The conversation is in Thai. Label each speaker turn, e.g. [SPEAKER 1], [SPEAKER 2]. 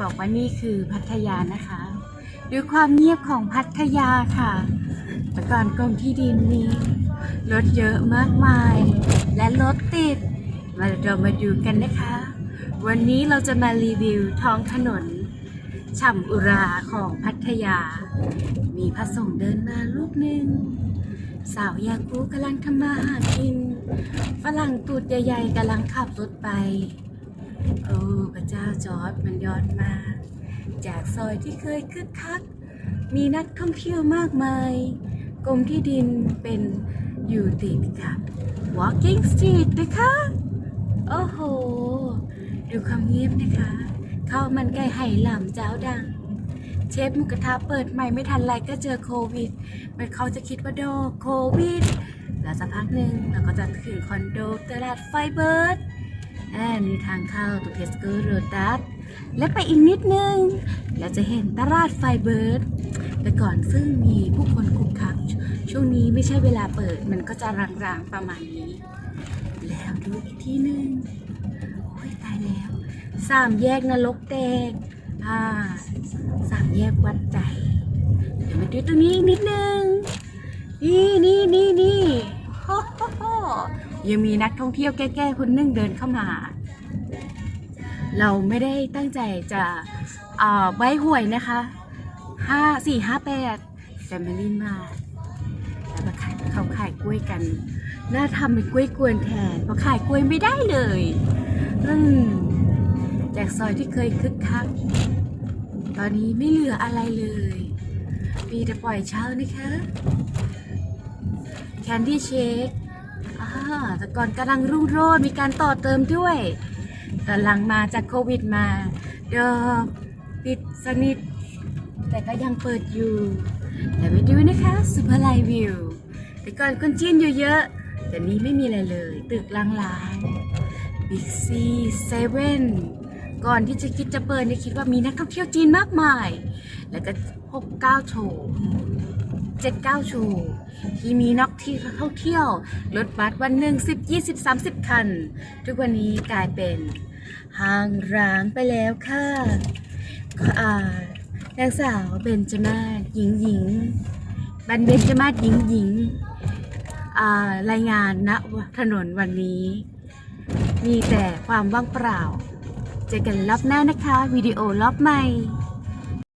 [SPEAKER 1] บอกว่านี่คือพัทยานะคะด้วยความเงียบของพัทยาค่ะแต่ก่อนกรมที่ดินนี้รถเยอะมากมาย และรถติด มาเรามาดูกันนะคะ วันนี้เราจะมารีวิวท้องถนนฉ่ำอุราของพัทยา มีพระสงฆ์เดินมารูปหนึ่ง สาวยาคูกำลังทำมาหากิน ฝรั่งตูดใหญ่ๆกำลังขับรถไป โอ้พระเจ้าจอร์ดมันยอดมาก จากซอยที่เคยคึกคัก มีนักท่องเที่ยวมากมาย กรมที่ดินเป็นอยู่ติดกับ Walking Street นะคะ โอ้โห ดูความเงียบนะคะ เข้ามันไก่ไหหลำเจ้าดัง เชฟมุกระทะเปิดใหม่ไม่ทันไรก็เจอโควิด มันเขาจะคิดว่าโดโควิด แล้วสักพักหนึ่งเราก็จะถึงคอนโดตลาดไฟเบิร์ด อ่านี่ทางเข้าตัวเทสโก้โรตัสและไปอีกนิดนึง เราจะเห็นตลาดไฟเบิร์ดแต่ก่อนซึ่งมีผู้คนคุกคัก ช่วงนี้ไม่ใช่เวลาเปิดมันก็จะรางๆประมาณนี้ แล้วดูอีกที่หนึ่งโอ้ยตายแล้ว สามแยกนรกแดงอ่าสามแยกวัดใจ เดี๋ยวมาดูตรงนี้อีกนิดนึง นี่นี่นี่นี่ ยังมีนักท่องเที่ยวแก่ๆคนนึงเดินเข้ามา เราไม่ได้ตั้งใจจะใบหวยนะคะห้าสี่ห้าแปดแฟมิลี่มาแล้วมาขายเขาขายกล้วยกัน น่าทำเป็นกล้วยกวนแทนเพราะขายกล้วยไม่ได้เลยอืมจากซอยที่เคยคึกคัก ตอนนี้ไม่เหลืออะไรเลย มีแต่ปล่อยเช่านะคะ แคนดี้เชคอ่า ก่อนกำลังรุ่งโรจน์มีการต่อเติมด้วย แต่หลังมาจากโควิดมาเดี๋อปิดสนิท แต่ก็ยังเปิดอยู่ แต่ไปดูนะคะสุภาลัยวิว แต่ก่อนคนจีนอยู่เยอะ แต่นี้ไม่มีอะไรเลย ตึกลางๆบิ๊กซีเซเว่นก่อนที่จะคิดจะเปิดนี่คิดว่ามีนักท่องเที่ยวจีนมากมาย แล้วก็พบก้าวโฉ จ็ดเก้าชู ที่มีนักที่เข้าเที่ยว รถบัสวันหนึ่งสิบยี่สิบสามสิบคัน ทุกวันนี้กลายเป็นห้างร้างไปแล้วค่ะอ่านางสาวเบนจมาศหญิงหญิงบันเบนจมาศหญิงหญิงรายงานณถนนวันนี้ มีแต่ความว่างเปล่า เจอกันรอบหน้านะคะ วิดีโอรอบใหม่